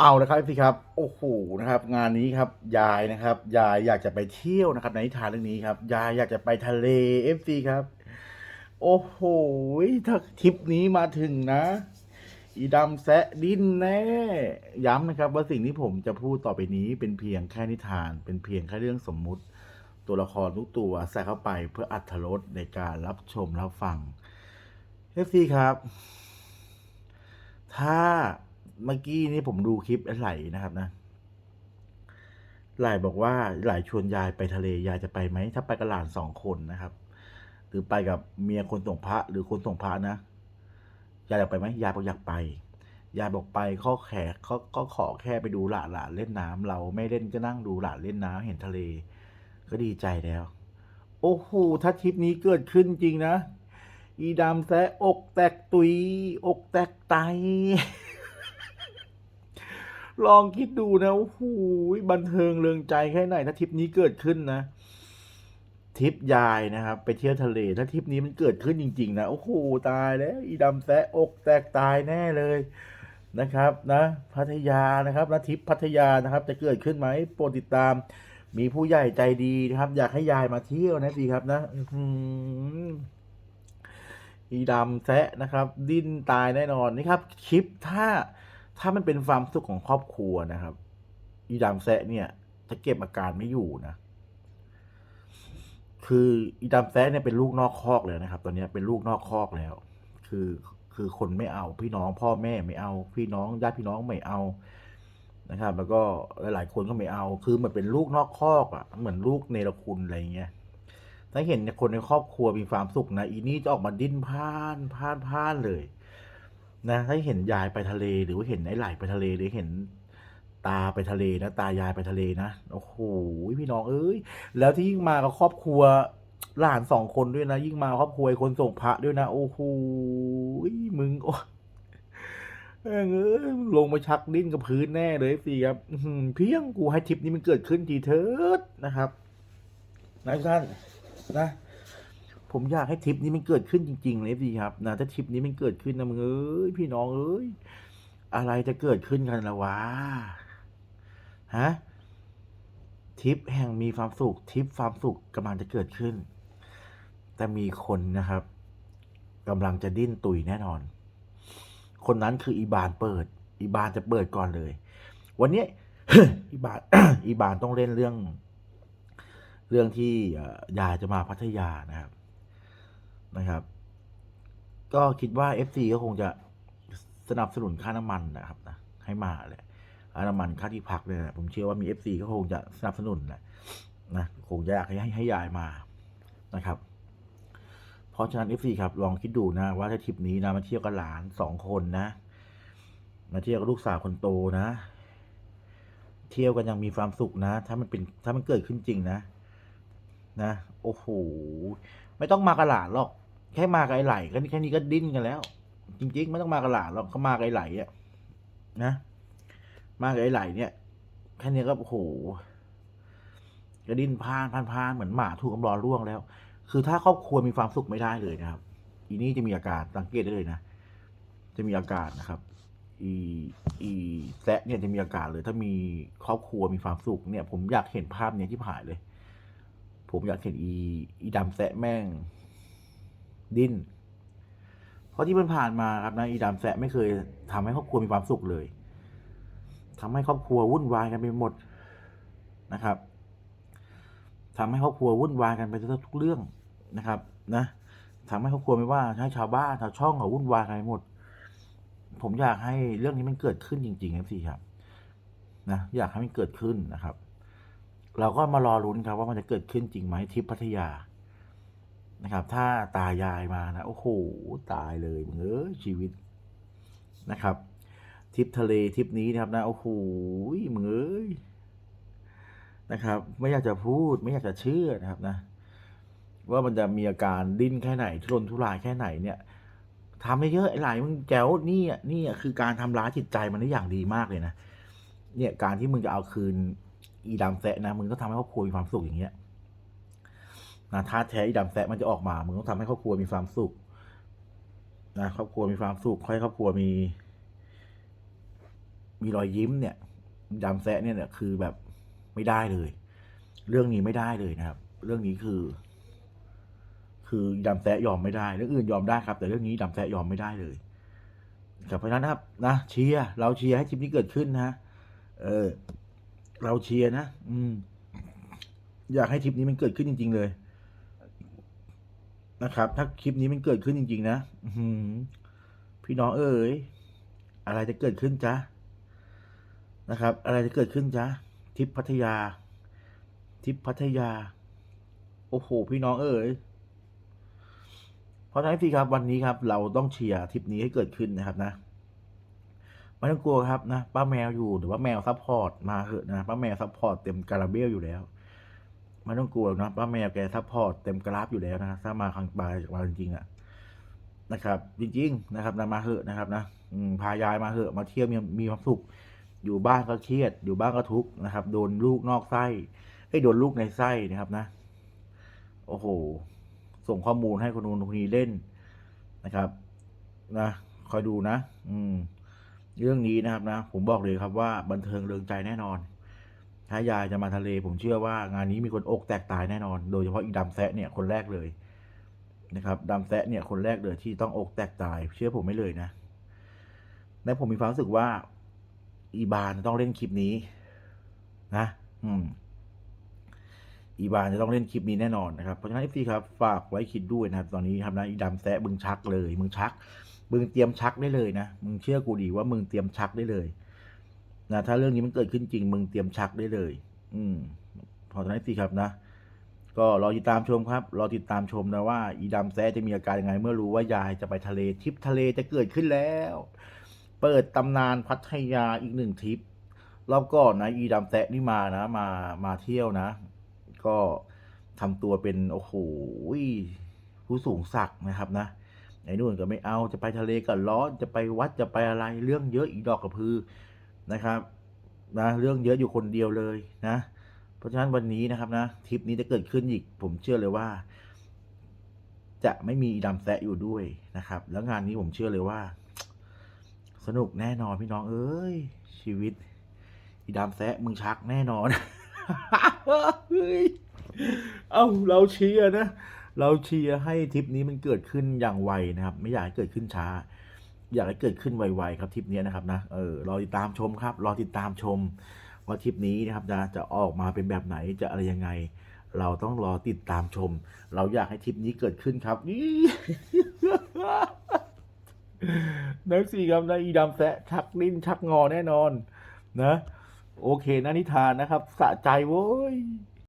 เอาละครับพี่ครับโอ้โหนะครับ งานนี้ครับยายนะครับ ยายอยากจะไปเที่ยวนะครับ ในนิทานเรื่องนี้ครับยายอยากจะไปทะเลเอฟซีครับ โอ้โหถ้าทริปนี้มาถึงนะ อีดำแซะดิ้นแน่ ย้ำนะครับ ว่าสิ่งที่ผมจะพูดต่อไปนี้เป็นเพียงแค่นิทาน เป็นเพียงแค่เรื่องสมมุติ ตัวละครทุกตัวใส่เข้าไปเพื่ออัธรสในการรับชมรับฟังเอฟซีครับ ถ้า เมื่อกี้นี้ผมดูคลิปไหลนะครับนะไหลบอกว่าไหลชวนยายไปทะเลยายจะไปไหมถ้าไปกับหลานสองคนนะครับ หรือไปกับเมียคนส่งพระหรือคนส่งพระนะยายอยากไปไหมยายบอกอยากไปยายบอกไปข้อแขกเขาก็ขอแค่ไปดูหลานหลานเล่นน้ำเราไม่เล่นก็นั่งดูหลานเล่นน้ำเห็นทะเล ก็ดีใจแล้ว โอ้โหถ้าทริปนี้เกิดขึ้นจริงนะ อีดำแซะอกแตกตุย อกแตกไต ลองคิดดูนะโอ้โหบันเทิงเริงใจแค่ไหนถ้าทริปนี้เกิดขึ้นนะทริปยายนะครับ ไปเที่ยวทะเล ถ้าทริปนี้มันเกิดขึ้นจริง ๆ นะโอ้โหตายแล้วอีดำแซะอกแตกตายแน่เลยนะครับ นะพัทยานะครับนะทริปพัทยานะครับ จะเกิดขึ้นไหมโปรดติดตาม มีผู้ใหญ่ใจดีนะครับ อยากให้ยายมาเที่ยวนะสิครับนะอีดำแซะนะครับ ดิ้นตายแน่นอนนี่ครับคลิปถ้า ถ้ามันเป็นความสุขของครอบครัวนะครับ อีดำแซะเนี่ยจะเก็บอาการไม่อยู่นะ คืออีดำแซะเนี่ยเป็นลูกนอกคอกเลยนะครับ ตอนนี้เป็นลูกนอกคอกแล้ว คือคือคนไม่เอาพี่น้องพ่อแม่ไม่เอา พี่น้องญาติพี่น้องไม่เอานะครับ แล้วก็หลายๆคนก็ไม่เอา คือเหมือนเป็นลูกนอกคอกอะ เหมือนลูกเนรคุณอะไรเงี้ยถ้าเห็นคนในครอบครัวมีความสุขนะอีนี่จะออกมาดิ้นพ่านพ่านพ่านเลย นะถ้าเห็นยายไปทะเลหรือว่าเห็นไอ้ไหลไปทะเลหรือเห็นตาไปทะเลนะตายายไปทะเลนะโอ้โหพี่น้องเอ้ยแล้วที่ยิ่งมากับครอบครัวหลานสองคนด้วยนะ ยิ่งมาครอบครัวคนส่งพระด้วยนะ โอ้โหมึงโอ้เอ้ยเอ้ยลงมาชักดิ้นกับพื้นแน่เลยสิครับเพียงกูให้ทิปนี้มันเกิดขึ้นทีเถิดนะครับนายท่านนะ ผมอยากให้ทริปนี้มันเกิดขึ้นจริงๆเลยสิครับนะถ้าทริปนี้มันเกิดขึ้นนะมึงเอ้ยพี่น้องเอ้ยอะไรจะเกิดขึ้นกันละวะฮะทริปแห่งมีความสุขทริปความสุขกำลังจะเกิดขึ้น แต่มีคนนะครับกำลังจะดิ้นตุยแน่นอน คนนั้นคืออีบานเปิด อีบานจะเปิดก่อนเลย วันนี้อีบานอีบานต้องเล่นเรื่อง เรื่องที่ยายจะมาพัทยานะครับ นะครับ ก็คิดว่า FC ก็คงจะสนับสนุนค่าน้ำมันนะครับนะให้มาแหละค่าน้ำมันค่าที่พักเนี่ยผมเชื่อว่ามี FC ก็คงจะสนับสนุนแหละนะคงจะอยากให้ให้ให้ยายมานะครับ เพราะฉะนั้น FC ครับลองคิดดูนะว่าถ้าทริปนี้นะมาเที่ยวกับหลานสองคนนะมาเที่ยวกับลูกสาวคนโตนะ เที่ยวกันยังมีความสุขนะ ถ้ามันเป็นถ้ามันเกิดขึ้นจริงนะ นะ โอ้โห ไม่ต้องมากับหลานหรอก แค่มากับไอ้ไหลก็แค่นี้ก็ดิ้นกันแล้ว จริง ๆ ไม่ต้องมากับหลานหรอกเขามากับไอ้ไหลอะนะ มากับไอ้ไหลเนี่ยแค่นี้ก็โอ้โหก็ดิ้นพานพานพานเหมือนหมาถูกกำรอร่วงแล้ว คือถ้าครอบครัวมีความสุขไม่ได้เลยนะครับ อีนี่จะมีอาการสังเกตได้เลยนะ จะมีอาการนะครับ อีอีแซะเนี่ยจะมีอาการเลย ถ้ามีครอบครัวมีความสุขเนี่ย ผมอยากเห็นภาพเนี้ยที่ผ่านเลย ผมอยากเห็นอีอีดำแซะแม่ง ดิ้น เพราะที่มันผ่านมาครับนะอีดำแซะไม่เคยทำให้ครอบครัวมีความสุขเลยทำให้ครอบครัววุ่นวายกันไปหมดนะครับทำให้ครอบครัววุ่นวายกันไปทุกเรื่องนะครับ นะทำให้ครอบครัวไม่ว่าให้ชาวบ้านชาวช่องเขาวุ่นวายกันไปหมด ผมอยากให้เรื่องนี้มันเกิดขึ้นจริงๆครับสิครับ นะอยากให้มันเกิดขึ้นนะครับ เราก็มารอลุ้นครับว่ามันจะเกิดขึ้นจริงไหมทริปพัทยา นะครับ ถ้าตายายมานะโอ้โหตายเลยมึงเอ้ยชีวิตนะครับทริปทะเลทริปนี้นะครับนะโอ้โหมึงเอ้ยนะครับ ไม่อยากจะพูดไม่อยากจะเชื่อนะครับนะ ว่ามันจะมีอาการดิ้นแค่ไหนทุรนทุรายแค่ไหนเนี่ยทำให้เยอะไอ้หลายมึงแจ๋วนี่อะนี่อะคือการทำร้ายจิตใจมันได้อย่างดีมากเลยนะเนี่ยการที่มึงจะเอาคืนอีดำแซะนะมึงต้องทำให้ครอบครัวมีความสุขอย่างเงี้ย นะท่าแท้อีดำแซะมันจะออกมามึงต้องทำให้ครอบครัวมีความสุขนะครอบครัวมีความสุขให้ครอบครัวมี มีรอยยิ้มเนี่ยดำแซะเนี่ยคือแบบไม่ได้เลย เรื่องนี้ไม่ได้เลยนะครับ เรื่องนี้คือ คือดำแซะยอมไม่ได้เรื่องอื่นยอมได้ครับ แต่เรื่องนี้ดำแซะยอมไม่ได้เลยครับเพราะนั้นนะครับนะเชียร์เราเชียร์ให้คลิปนี้เกิดขึ้นนะเออ เราเชียร์นะอืม อยากให้ทริปนี้มันเกิดขึ้นจริง ๆ เลย นะครับ ถ้าคลิปนี้มันเกิดขึ้นจริง ๆ นะพี่น้องเอ๋ยอะไรจะเกิดขึ้นจ๊ะนะครับ อะไรจะเกิดขึ้นจ๊ะทริปพัทยาทริปพัทยา โอ้โห พี่น้องเอ๋ยเพราะฉะนั้นสิครับวันนี้ครับ เราต้องเชียร์ทิปนี้ให้เกิดขึ้นนะครับนะไม่ต้องกลัวครับนะป้าแมวอยู่หรือว่าแมวซัพพอร์ตมาเถอะนะป้าแมวซัพพอร์ตเต็มการาเบลอยู่แล้ว ไม่ต้องกลัวนะป้าแมวแกซัพพอร์ตเต็มกราฟอยู่แล้วนะถ้ามาครั้งบามาจริงๆอะนะครับ จริง ๆ นะครับนะมาเหอะนะครับนะพายายมาเหอะมาเที่ยวมีมีความสุข อยู่บ้านก็เครียด อยู่บ้านก็ทุกข์นะครับ โดนลูกนอกไส้ให้โดนลูกในไส้นะครับนะ โอ้โห ส่งข้อมูลให้คนนู้นคนนี้เล่นนะครับนะคอยดูนะ อืม เรื่องนี้นะครับนะ ผมบอกเลยครับว่าบันเทิงเริงใจแน่นอน ถ้ายายจะมาทะเลผมเชื่อว่างานนี้มีคนอกแตกตายแน่นอน โดยเฉพาะอีดำแซะเนี่ยคนแรกเลยนะครับดำแซะเนี่ยคนแรกเลยที่ต้องอกแตกตาย เชื่อผมไม่เลยนะและผมมีความรู้สึกว่า อีบานต้องเล่นคลิปนี้ นะ อืม อีบานจะต้องเล่นคลิปนี้แน่นอนนะครับเพราะฉะนั้นเอฟซีครับฝากไว้คิดด้วยนะครับ ตอนนี้ครับนะอีดำแซะมึงชักเลยมึงชักมึงเตรียมชักได้เลยนะมึงเชื่อกูดีว่ามึงเตรียมชักได้เลย นะถ้าเรื่องนี้มันเกิดขึ้นจริงมึงเตรียมชักได้เลย อืมพราะฉะนั้นเอฟซีครับนะ ก็รอติดตามชมครับ รอติดตามชมนะว่า อีดำแซจะมีอาการยังไง เมื่อรู้ว่ายายจะไปทะเลทริปทะเลจะเกิดขึ้นแล้ว เปิดตำนานพัทยาอีกหนึ่งทริปรอบก่อนนะ อีดำแซนี่มานะ มามาเที่ยวนะ ก็ทำตัวเป็นโอ้โหผู้สูงศักดิ์นะครับนะไอ้นู่นก็ไม่เอาจะไปทะเลก็ร้อนจะไปวัดจะไปอะไรเรื่องเยอะอีดอกกระพือ นะครับนะเรื่องเยอะอยู่คนเดียวเลยนะ เพราะฉะนั้นวันนี้นะครับนะทริปนี้จะเกิดขึ้นอีก ผมเชื่อเลยว่า จะไม่มีอีดำแซะอยู่ด้วยนะครับ แล้วงานนี้ผมเชื่อเลยว่า สนุกแน่นอนพี่น้องเอ้ย ชีวิตอีดำแซะมึงชักแน่นอนเฮ้ยเอ้าเราเชียร์นะ เราเชียร์ให้ทริปนี้มันเกิดขึ้นอย่างไวนะครับ ไม่อยากให้เกิดขึ้นช้า อยากให้เกิดขึ้นไวๆครับทริปนี้นะครับนะเออรอติดตามชมครับ รอติดตามชม ว่าทริปนี้นะครับจะจะออกมาเป็นแบบไหนจะอะไรยังไง เราต้องรอติดตามชม เราอยากให้ทริปนี้เกิดขึ้นครับนักสี่ครับนะอีดำแซะชักลิ้นชักงอแน่นอน นะ โอเคนะนิทานนะครับ สะใจโว้ย